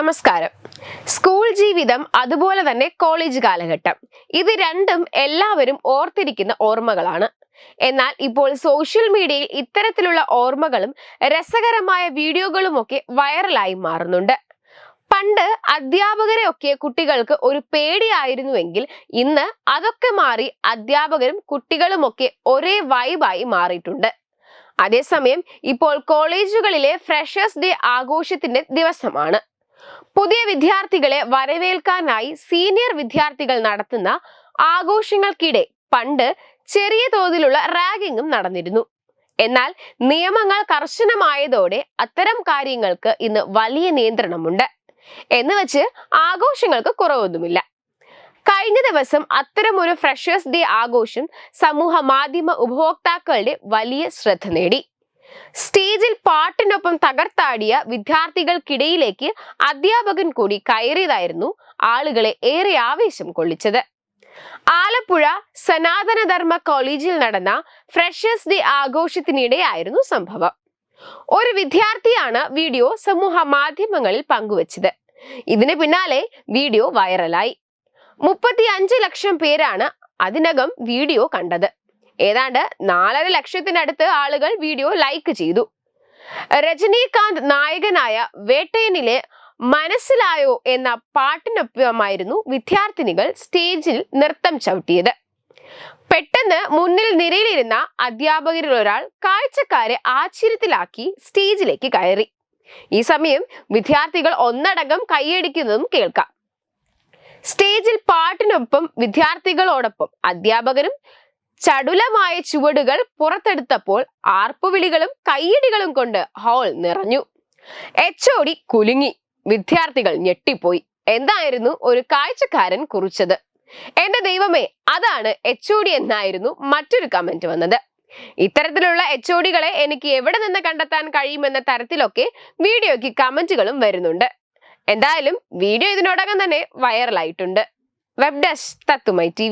നമസ്കാരം. സ്കൂൾ ജീവിതം അതുപോലെ തന്നെ കോളേജ് കാലഘട്ടം. ഇത് രണ്ടും എല്ലാവരും ഓർത്തിരിക്കുന്ന ഓർമ്മകളാണ്. എന്നാൽ ഇപ്പോൾ സോഷ്യൽ മീഡിയയിൽ ഇത്തരത്തിലുള്ള ഓർമ്മകളും രസകരമായ വീഡിയോകളുമൊക്കെ വൈറലായി മാറുന്നുണ്ട്. പണ്ട് അധ്യാപകരെ ഒക്കെ കുട്ടികൾക്ക് ഒരു പേടിയായിരുന്നുവെങ്കിൽ ഇന്ന് അതൊക്കെ മാറി അധ്യാപകരും കുട്ടികളുമൊക്കെ ഒരേ വൈബായി മാറിയിട്ടുണ്ട്. അതേസമയം ഇപ്പോൾ കോളേജുകളിലെ ഫ്രഷേഴ്സ് ഡേ ആഘോഷത്തിന്റെ ദിവസമാണ്. പുതിയ വിദ്യാർത്ഥികളെ വരവേൽക്കാനായി സീനിയർ വിദ്യാർത്ഥികൾ നടത്തുന്ന ആഘോഷങ്ങൾക്കിടെ പണ്ട് ചെറിയ തോതിലുള്ള റാഗിങ്ങും നടന്നിരുന്നു. എന്നാൽ നിയമങ്ങൾ കർശനമായതോടെ അത്തരം കാര്യങ്ങൾക്ക് ഇന്ന് വലിയ നിയന്ത്രണമുണ്ട്. എന്ന് വെച്ച് ആഘോഷങ്ങൾക്ക് കുറവൊന്നുമില്ല. കഴിഞ്ഞ ദിവസം അത്തരമൊരു ഫ്രഷേഴ്സ് ഡേ ആഘോഷം സമൂഹ മാധ്യമ ഉപഭോക്താക്കളുടെ വലിയ ശ്രദ്ധ നേടി. സ്റ്റേജിൽ പാട്ടിനൊപ്പം തകർത്താടിയ വിദ്യാർത്ഥികൾക്കിടയിലേക്ക് അധ്യാപകൻ കൂടി കയറിയതായിരുന്നു ആളുകളെ ഏറെ ആവേശം കൊള്ളിച്ചത്. ആലപ്പുഴ സനാതനധർമ്മ കോളേജിൽ നടന്ന ഫ്രഷേഴ്സ് ഡേ ആഘോഷത്തിനിടെയായിരുന്നു സംഭവം. ഒരു വിദ്യാർത്ഥിയാണ് വീഡിയോ സമൂഹ മാധ്യമങ്ങളിൽ പങ്കുവച്ചത്. ഇതിന് പിന്നാലെ വീഡിയോ വൈറലായി. മുപ്പത്തി അഞ്ച് ലക്ഷം പേരാണ് അതിനകം വീഡിയോ കണ്ടത്. ഏതാണ്ട് നാലര ലക്ഷത്തിനടുത്ത് ആളുകൾ വീഡിയോ ലൈക്ക് ചെയ്തു. രജനീകാന്ത് നായകനായ വേട്ടയനിലെ മനസ്സിലായോ എന്ന പാട്ടിനൊപ്പമായിരുന്നു വിദ്യാർത്ഥിനികൾ സ്റ്റേജിൽ നൃത്തം ചവിട്ടിയത്. പെട്ടെന്ന് മുന്നിൽ നിരയിലിരുന്ന അധ്യാപകരിൽ ഒരാൾ കാഴ്ചക്കാരെ ആശ്ചര്യത്തിലാക്കി സ്റ്റേജിലേക്ക് കയറി. ഈ സമയം വിദ്യാർത്ഥികൾ ഒന്നടങ്കം കൈയടിക്കുന്നതും കേൾക്കാം. സ്റ്റേജിൽ പാട്ടിനൊപ്പം വിദ്യാർത്ഥികളോടൊപ്പം അധ്യാപകരും ചടുലമായ ചുവടുകൾ പുറത്തെടുത്തപ്പോൾ ആർപ്പുവിളികളും കയ്യടികളും കൊണ്ട് ഹാൾ നിറഞ്ഞു. എച്ച് ഒ കുലുങ്ങി. വിദ്യാർത്ഥികൾ ഞെട്ടിപ്പോയി. എന്തായിരുന്നു ഒരു കാഴ്ചക്കാരൻ കുറിച്ചത്? എന്റെ ദൈവമേ അതാണ് എച്ച് ഒ ഡി എന്നായിരുന്നു മറ്റൊരു കമന്റ് വന്നത്. ഇത്തരത്തിലുള്ള എച്ച് ഒ ഡികളെ എനിക്ക് എവിടെ നിന്ന് കണ്ടെത്താൻ കഴിയുമെന്ന തരത്തിലൊക്കെ വീഡിയോയ്ക്ക് കമന്റുകളും വരുന്നുണ്ട്. എന്തായാലും വീഡിയോ ഇതിനോടകം തന്നെ വൈറലായിട്ടുണ്ട് വെബ് ഡെസ്ക് തത്തുമൈ ടി